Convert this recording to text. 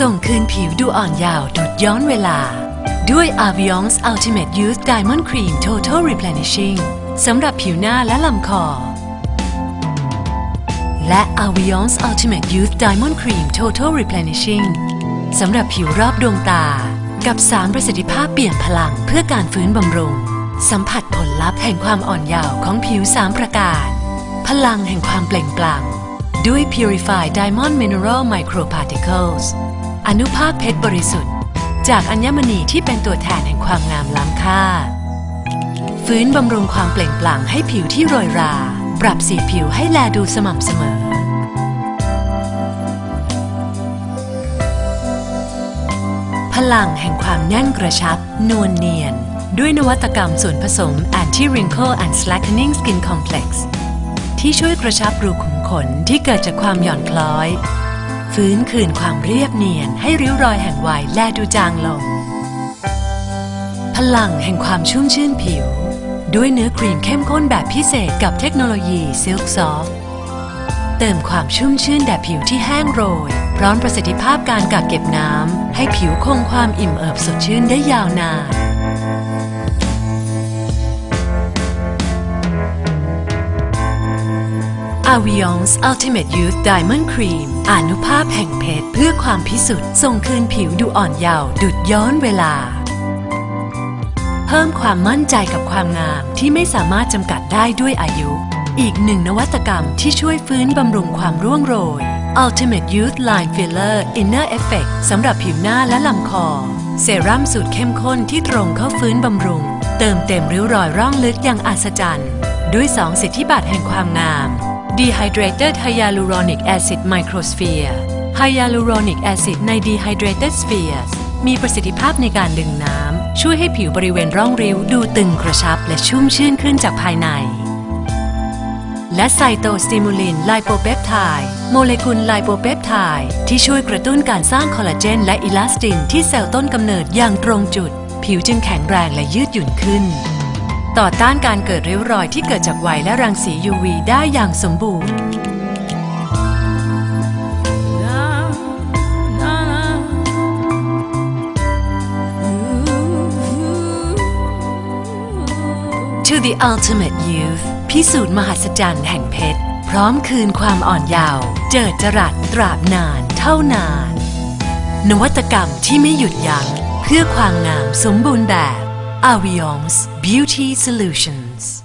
ส่งคืนผิวดูอ่อนเยาว์ดุดย้อนเวลา ด้วย Aviance Ultimate Youth Diamond Cream Total Replenishing สำหรับผิวหน้าและลำคอ และ Aviance Ultimate Youth Diamond Cream Total Replenishing สำหรับผิวรอบดวงตา กับสารประสิทธิภาพเปลี่ยนพลังเพื่อการฟื้นบำรุง สัมผัสผลลัพธ์แห่งความอ่อนเยาว์ของผิวสามประการ พลังแห่งความเปล่งปลั่งด้วย Purified Diamond Mineral Microparticles อนุภาคเพชรบริสุทธิ์ จากอัญมณีที่เป็นตัวแทนแห่งความงามล้ำค่า ฟื้นบำรุงความเปล่งปลั่งให้ผิวที่โรยรา ปรับสีผิวให้แลดูสม่ำเสมอ พลังแห่งความแน่นกระชับ นวลเนียน ด้วยนวัตกรรมส่วนผสม Anti Wrinkle and Slackening Skin Complex ที่ช่วยกระชับรูขุมขนที่เกิดจากความหย่อนคล้อย ฟื้นคืนความเรียบเนียนให้ริ้วรอยแห่งวัยแลดูจางลง พลังแห่งความชุ่มชื่นผิว ด้วยเนื้อครีมเข้มข้นแบบพิเศษกับเทคโนโลยี Silk Soft เติมความชุ่มชื่นแด่ผิวที่แห้งโรย พร้อมประสิทธิภาพการกักเก็บน้ำให้ผิวคงความอิ่มเอิบสดชื่นได้ยาวนาน Aviance Ultimate Youth Diamond Cream อนุภาพแห่งเพชรเพื่อความพิสุทธิ์ส่งคืนผิวดูอ่อนเยาว์ดุดย้อนเวลา เพิ่มความมั่นใจกับความงามที่ไม่สามารถจำกัดได้ด้วยอายุ อีกหนึ่งนวัตกรรมที่ช่วยฟื้นบำรุงความร่วงโรย Ultimate Youth Line Filler Inner Effect สำหรับผิวหน้าและลำคอ เซรั่มสูตรเข้มข้นที่ตรงเข้าฟื้นบำรุง เติมเต็มริ้วรอยร่องลึกอย่างอัศจรรย์ ด้วยสองสิทธิบัตรแห่งความงาม Dehydrated Hyaluronic Acid Microsphere Hyaluronic Acid ใน Dehydrated Spheres มีประสิทธิภาพในการดึงน้ำ ช่วยให้ผิวบริเวณร่องริ้วดูตึงกระชับและชุ่มชื่นขึ้นจากภายใน และไซโตสติมูลินไลโปเปปไทด์โมเลกุลไลโปเปปไทด์ที่ช่วยกระตุ้นการสร้างคอลลาเจนและอิลาสตินที่เซลล์ต้นกำเนิดอย่างตรงจุด ผิวจึงแข็งแรงและยืดหยุ่นขึ้น ต่อต้านการเกิดริ้วรอยที่เกิดจากวัยและรังสี UV ได้อย่างสมบูรณ์ To the ultimate youth พิสูจน์มหัศจรรย์แห่งเพชร พร้อมคืนความอ่อนเยาว์เจิดจรัสตราบนานเท่านาน นวัตกรรมที่ไม่หยุดยัง้งเพื่อความงามสมบูรณ์แบบ Avion's Beauty Solutions.